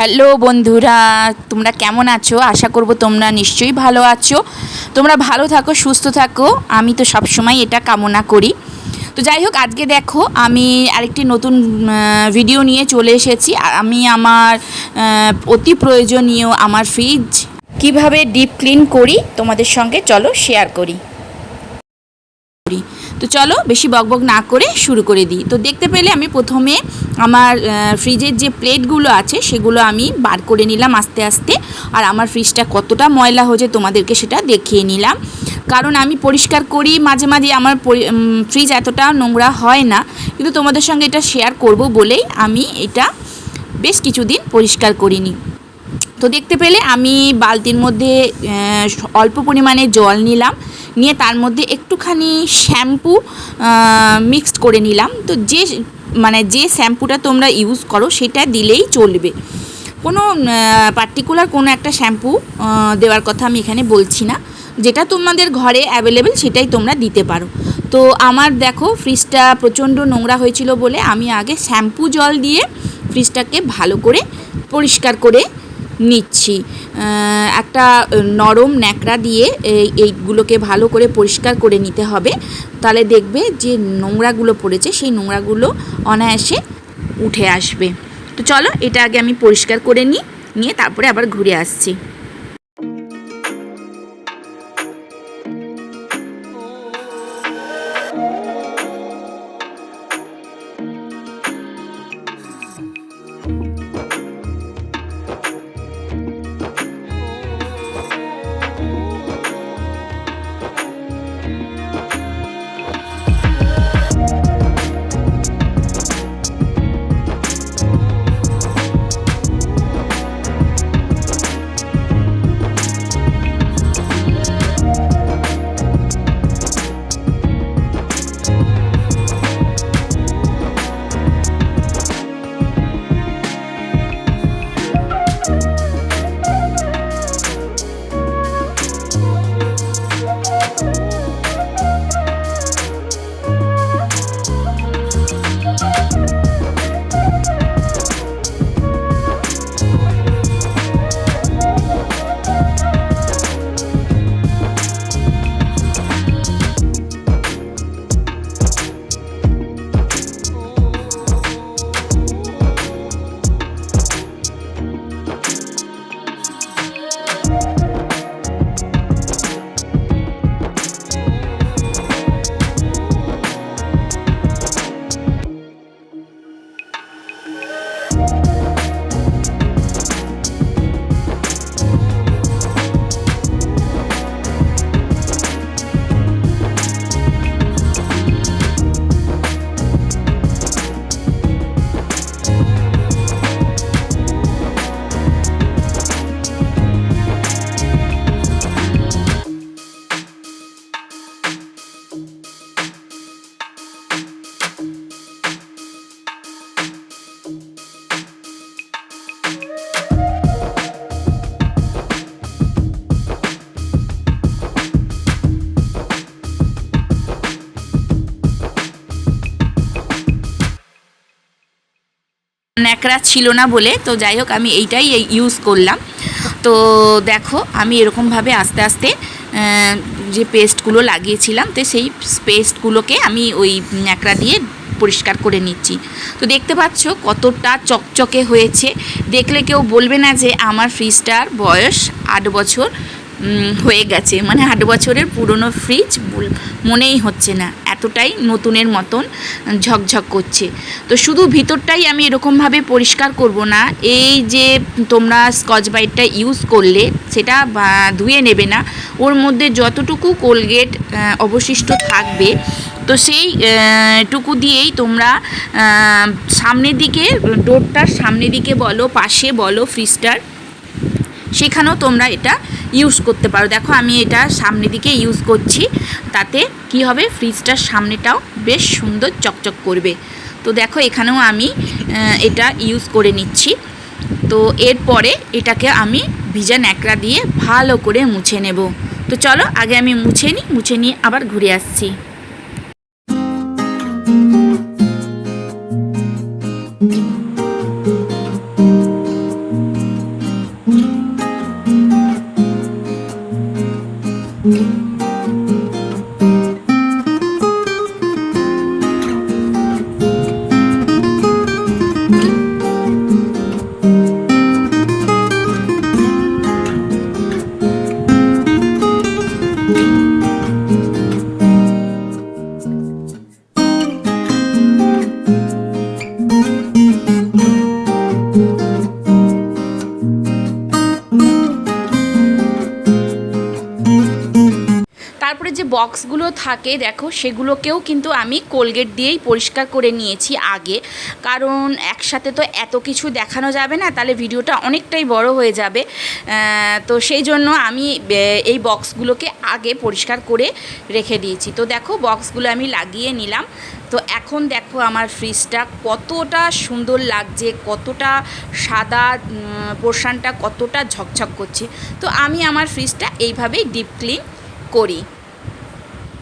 Hello বন্ধুরা, তোমরা কেমন আছো? আশা করব তোমরা নিশ্চয়ই ভালো আছো। তোমরা ভালো থাকো, সুস্থ থাকো। আমি তো সবসময় এটা কামনা করি। তো যাই হোক, আজকে দেখো, আমি আরেকটি নতুন ভিডিও নিয়ে চলে এসেছি। আমি আমার অতি প্রয়োজনীয় আমার ফ্রিজ কীভাবে ডিপ ক্লিন করি, তোমাদের সঙ্গে চলো শেয়ার করি। করি। তো চলো বেশি বকবক না করে শুরু করে দিই। তো দেখতে পেলে আমি প্রথমে আমার ফ্রিজের যে প্লেটগুলো আছে সেগুলো আমি বার করে নিলাম আস্তে আস্তে। আর আমার ফ্রিজটা কতটা ময়লা হয়েছে তোমাদেরকে সেটা দেখিয়ে নিলাম। কারণ আমি পরিষ্কার করি, মাঝে মাঝে আমার ফ্রিজ এতটা নোংরা হয় না। কিন্তু তোমাদের সঙ্গে এটা শেয়ার করব বলেই আমি এটা বেশ কিছুদিন পরিষ্কার করিনি। তো দেখতে পেলে আমি বালতির মধ্যে অল্প পরিমাণে জল নিলাম। নিয়ে তার মধ্যে একটুখানি শ্যাম্পু মিক্সড করে নিলাম। তো যে মানে যে শ্যাম্পুটা তোমরা ইউজ করো সেটা দিলেই চলবে। কোনো পার্টিকুলার কোনো একটা শ্যাম্পু দেওয়ার কথা আমি এখানে বলছি না। যেটা তোমাদের ঘরে অ্যাভেলেবেল সেটাই তোমরা দিতে পারো। তো আমার দেখো ফ্রিজটা প্রচণ্ড নোংরা হয়েছিল বলে আমি আগে শ্যাম্পু জল দিয়ে ফ্রিজটাকে ভালো করে পরিষ্কার করে নিচ্ছি। একটা নরম ন্যাকড়া দিয়ে এই এইগুলোকে ভালো করে পরিষ্কার করে নিতে হবে। তাহলে দেখবে যে নোংরাগুলো পড়েছে, সেই নোংরাগুলো অনায়াসে উঠে আসবে। তো চলো, এটা আগে আমি পরিষ্কার করে নিই, নিয়ে তারপরে আবার ঘুরে আসছি। ন্যাকড়া ছিল না বলে, তো যাই হোক, আমি এইটাই ইউজ করলাম। তো দেখো, আমি এরকমভাবে আস্তে আস্তে যে পেস্টগুলো লাগিয়েছিলাম, তো সেই পেস্টগুলোকে আমি ওই ন্যাকড়া দিয়ে পরিষ্কার করে নিচ্ছি। তো দেখতে পাচ্ছ কতটা চকচকে হয়েছে। দেখলে কেউ বলবে না যে আমার ফ্রিজটার বয়স আট বছর। হয়ে গেছে। মানে আট বছরের পুরনো ফ্রিজ মনেই হচ্ছে না। এতটাই নতুনের মতন ঝকঝক করছে। তো শুধু ভিতরটাই আমি এরকমভাবে পরিষ্কার করব না। এই যে তোমরা স্কচ ব্রাইটটা ইউজ করলে, সেটা ধুয়ে নেবে না। ওর মধ্যে যতটুকু কোলগেট অবশিষ্ট থাকবে, তো সেই টুকু দিয়েই তোমরা সামনের দিকে ডোরটার সামনের দিকে বলো, পাশে বলো ফ্রিজটার সেখানেও তোমরা এটা ইউজ করতে পারো। দেখো, আমি এটা সামনের দিকে ইউজ করছি। তাতে কি হবে? ফ্রিজটার সামনেটাও বেশ সুন্দর চকচক করবে। তো দেখো, এখানেও আমি এটা ইউজ করে নিচ্ছি। তো এরপরে এটাকে আমি ভিজা ন্যাকড়া দিয়ে ভালো করে মুছে নেব। তো চলো, আগে আমি মুছে নিই, মুছে নিয়ে আবার ঘুরে আসছি। যে বক্সগুলো থাকে, দেখো, সেগুলোকেও কিন্তু আমি কোলগেট দিয়েই পরিষ্কার করে নিয়েছি আগে। কারণ একসাথে তো এত কিছু দেখানো যাবে না, তাহলে ভিডিওটা অনেকটাই বড় হয়ে যাবে। তো সেই জন্য আমি এই বক্সগুলোকে আগে পরিষ্কার করে রেখে দিয়েছি। তো দেখো, বক্সগুলো আমি লাগিয়ে নিলাম। তো এখন দেখো আমার ফ্রিজটা কতটা সুন্দর লাগছে, কতটা সাদা পোর্শনটা কতটা ঝকঝক করছে। তো আমি আমার ফ্রিজটা এইভাবেই ডিপ ক্লিন করি।